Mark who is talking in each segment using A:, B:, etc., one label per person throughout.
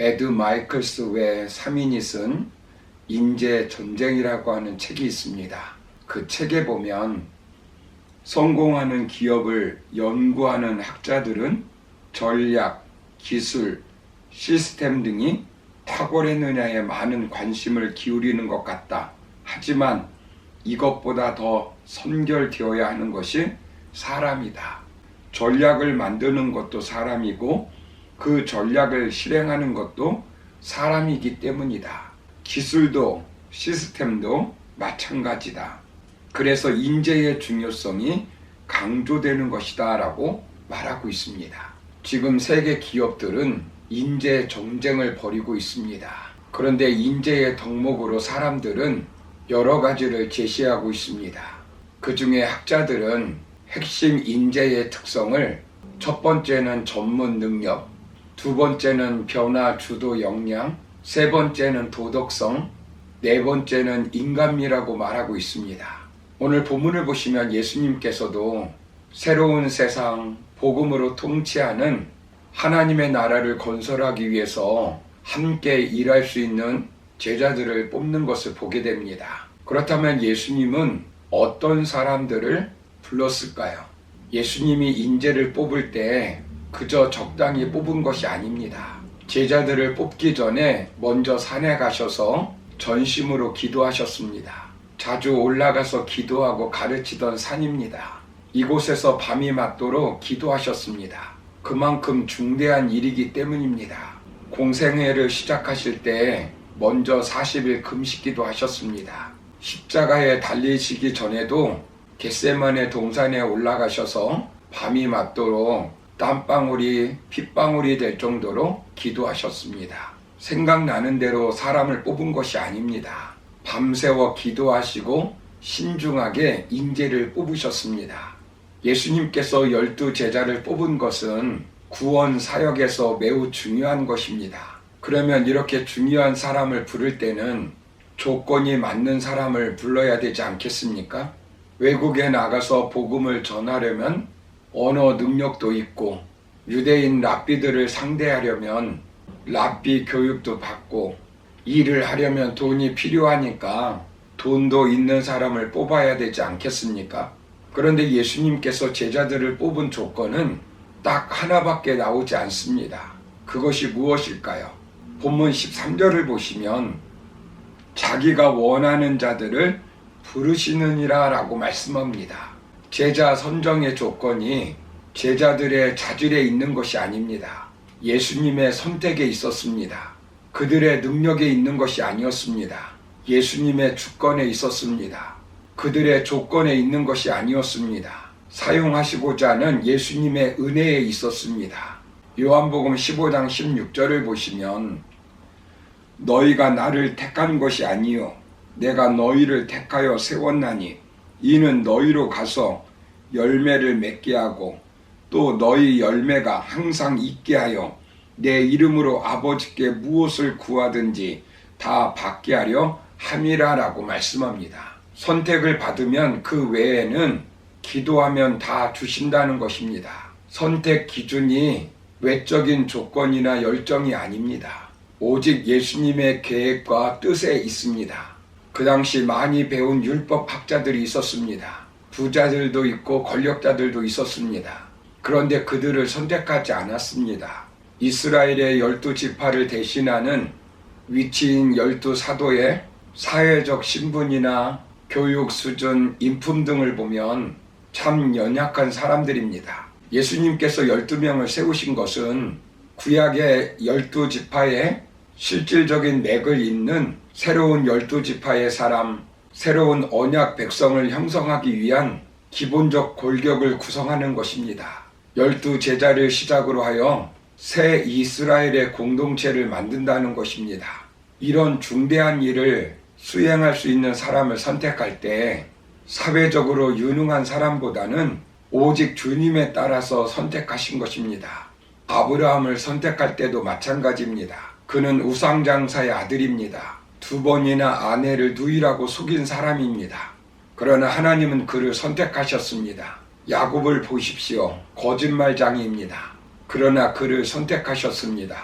A: 에드 마이클스 외 3인이 쓴 인재 전쟁이라고 하는 책이 있습니다. 그 책에 보면 성공하는 기업을 연구하는 학자들은 전략, 기술, 시스템 등이 탁월했느냐에 많은 관심을 기울이는 것 같다. 하지만 이것보다 더 선결되어야 하는 것이 사람이다. 전략을 만드는 것도 사람이고 그 전략을 실행하는 것도 사람이기 때문이다. 기술도 시스템도 마찬가지다. 그래서 인재의 중요성이 강조되는 것이다 라고 말하고 있습니다. 지금 세계 기업들은 인재 정쟁을 벌이고 있습니다. 그런데 인재의 덕목으로 사람들은 여러 가지를 제시하고 있습니다. 그 중에 학자들은 핵심 인재의 특성을 첫 번째는 전문 능력, 두 번째는 변화 주도 역량, 세 번째는 도덕성, 네 번째는 인간미라고 말하고 있습니다. 오늘 본문을 보시면 예수님께서도 새로운 세상 복음으로 통치하는 하나님의 나라를 건설하기 위해서 함께 일할 수 있는 제자들을 뽑는 것을 보게 됩니다. 그렇다면 예수님은 어떤 사람들을 불렀을까요? 예수님이 인재를 뽑을 때 그저 적당히 뽑은 것이 아닙니다. 제자들을 뽑기 전에 먼저 산에 가셔서 전심으로 기도하셨습니다. 자주 올라가서 기도하고 가르치던 산입니다. 이곳에서 밤이 맞도록 기도하셨습니다. 그만큼 중대한 일이기 때문입니다. 공생회를 시작하실 때 먼저 40일 금식기도 하셨습니다. 십자가에 달리시기 전에도 겟세만의 동산에 올라가셔서 밤이 맞도록 땀방울이 핏방울이 될 정도로 기도하셨습니다. 생각나는 대로 사람을 뽑은 것이 아닙니다. 밤새워 기도하시고 신중하게 인재를 뽑으셨습니다. 예수님께서 열두 제자를 뽑은 것은 구원 사역에서 매우 중요한 것입니다. 그러면 이렇게 중요한 사람을 부를 때는 조건이 맞는 사람을 불러야 되지 않겠습니까? 외국에 나가서 복음을 전하려면 언어 능력도 있고 유대인 랍비들을 상대하려면 랍비 교육도 받고 일을 하려면 돈이 필요하니까 돈도 있는 사람을 뽑아야 되지 않겠습니까? 그런데 예수님께서 제자들을 뽑은 조건은 딱 하나밖에 나오지 않습니다. 그것이 무엇일까요? 본문 13절을 보시면 자기가 원하는 자들을 부르시느니라 라고 말씀합니다. 제자 선정의 조건이 제자들의 자질에 있는 것이 아닙니다. 예수님의 선택에 있었습니다. 그들의 능력에 있는 것이 아니었습니다. 예수님의 주권에 있었습니다. 그들의 조건에 있는 것이 아니었습니다. 사용하시고자 하는 예수님의 은혜에 있었습니다. 요한복음 15장 16절을 보시면 너희가 나를 택한 것이 아니요 내가 너희를 택하여 세웠나니 이는 너희로 가서 열매를 맺게 하고 또 너희 열매가 항상 있게 하여 내 이름으로 아버지께 무엇을 구하든지 다 받게 하려 함이라라고 말씀합니다. 선택을 받으면 그 외에는 기도하면 다 주신다는 것입니다. 선택 기준이 외적인 조건이나 열정이 아닙니다. 오직 예수님의 계획과 뜻에 있습니다. 그 당시 많이 배운 율법 학자들이 있었습니다. 부자들도 있고 권력자들도 있었습니다. 그런데 그들을 선택하지 않았습니다. 이스라엘의 열두 지파를 대신하는 위치인 열두 사도의 사회적 신분이나 교육 수준, 인품 등을 보면 참 연약한 사람들입니다. 예수님께서 12명을 세우신 것은 구약의 12지파의 실질적인 맥을 잇는 새로운 12지파의 사람, 새로운 언약 백성을 형성하기 위한 기본적 골격을 구성하는 것입니다. 열두 제자를 시작으로 하여 새 이스라엘의 공동체를 만든다는 것입니다. 이런 중대한 일을 수행할 수 있는 사람을 선택할 때 사회적으로 유능한 사람보다는 오직 주님에 따라서 선택하신 것입니다. 아브라함을 선택할 때도 마찬가지입니다. 그는 우상장사의 아들입니다. 두 번이나 아내를 누이라고 속인 사람입니다. 그러나 하나님은 그를 선택하셨습니다. 야곱을 보십시오. 거짓말장이입니다. 그러나 그를 선택하셨습니다.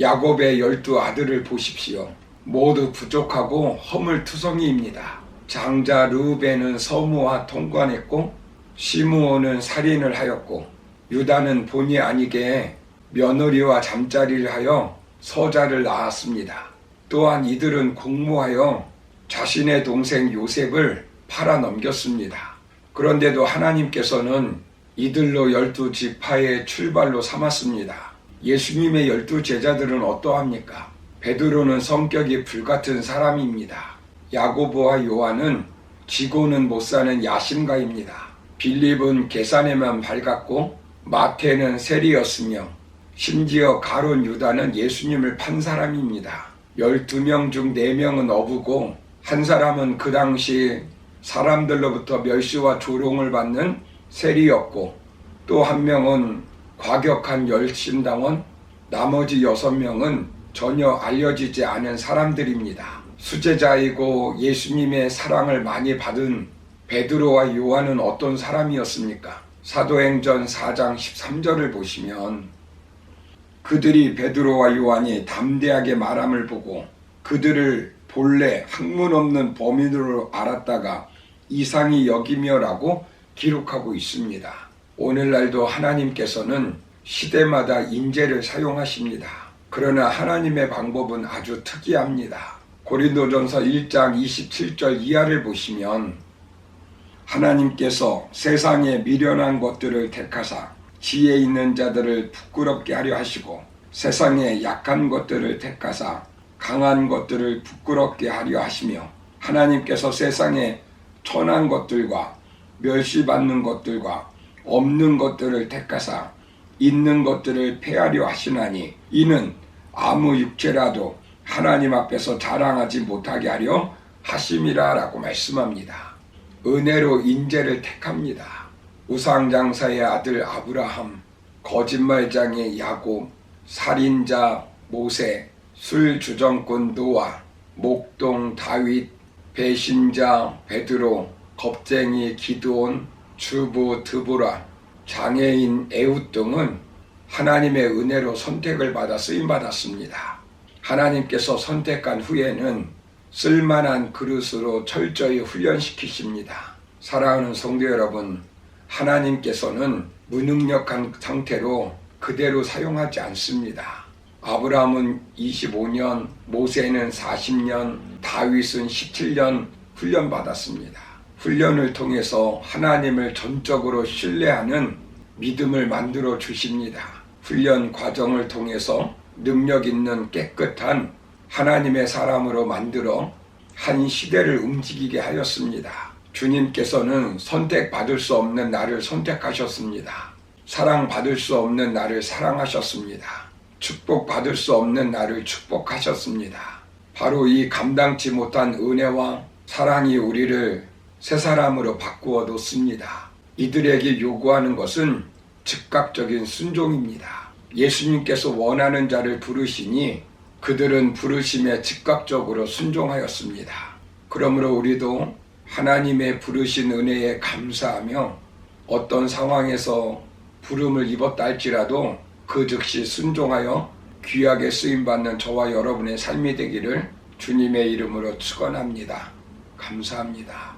A: 야곱의 열두 아들을 보십시오. 모두 부족하고 허물투성이입니다. 장자 르벤은 서무와 통관했고 시므온은 살인을 하였고 유다는 본의 아니게 며느리와 잠자리를 하여 서자를 낳았습니다. 또한 이들은 공모하여 자신의 동생 요셉을 팔아 넘겼습니다. 그런데도 하나님께서는 이들로 열두 지파의 출발로 삼았습니다. 예수님의 열두 제자들은 어떠합니까? 베드로는 성격이 불같은 사람입니다. 야고보와 요한은 지고는 못 사는 야심가입니다. 빌립은 계산에만 밝았고 마태는 세리였으며 심지어 가론 유다는 예수님을 판 사람입니다. 12명 중 4명은 어부고 한 사람은 그 당시 사람들로부터 멸시와 조롱을 받는 세리였고 또 한 명은 과격한 열심당원 나머지 6명은 전혀 알려지지 않은 사람들입니다. 수제자이고 예수님의 사랑을 많이 받은 베드로와 요한은 어떤 사람이었습니까? 사도행전 4장 13절을 보시면 그들이 베드로와 요한이 담대하게 말함을 보고 그들을 본래 학문 없는 범인으로 알았다가 이상히 여기며라고 기록하고 있습니다. 오늘날도 하나님께서는 시대마다 인재를 사용하십니다. 그러나 하나님의 방법은 아주 특이합니다. 고린도전서 1장 27절 이하를 보시면 하나님께서 세상에 미련한 것들을 택하사 지혜 있는 자들을 부끄럽게 하려 하시고 세상에 약한 것들을 택하사 강한 것들을 부끄럽게 하려 하시며 하나님께서 세상에 천한 것들과 멸시받는 것들과 없는 것들을 택하사 있는 것들을 폐하려 하시나니 이는 아무 육체라도 하나님 앞에서 자랑하지 못하게 하려 하심이라라고 말씀합니다. 은혜로 인재를 택합니다. 우상장사의 아들 아브라함, 거짓말장의 야곱, 살인자 모세, 술주정꾼 노아, 목동 다윗, 배신자 베드로, 겁쟁이 기드온, 주부 드보라, 장애인 에웃 등은 하나님의 은혜로 선택을 받아 쓰임 받았습니다. 하나님께서 선택한 후에는 쓸만한 그릇으로 철저히 훈련시키십니다. 사랑하는 성도 여러분, 하나님께서는 무능력한 상태로 그대로 사용하지 않습니다. 아브라함은 25년, 모세는 40년, 다윗은 17년 훈련받았습니다. 훈련을 통해서 하나님을 전적으로 신뢰하는 믿음을 만들어 주십니다. 훈련 과정을 통해서 능력 있는 깨끗한 하나님의 사람으로 만들어 한 시대를 움직이게 하였습니다. 주님께서는 선택받을 수 없는 나를 선택하셨습니다. 사랑받을 수 없는 나를 사랑하셨습니다. 축복받을 수 없는 나를 축복하셨습니다. 바로 이 감당치 못한 은혜와 사랑이 우리를 새 사람으로 바꾸어 놓습니다. 이들에게 요구하는 것은 즉각적인 순종입니다. 예수님께서 원하는 자를 부르시니 그들은 부르심에 즉각적으로 순종하였습니다. 그러므로 우리도 하나님의 부르신 은혜에 감사하며 어떤 상황에서 부름을 입었다 할지라도 그 즉시 순종하여 귀하게 쓰임받는 저와 여러분의 삶이 되기를 주님의 이름으로 축원합니다. 감사합니다.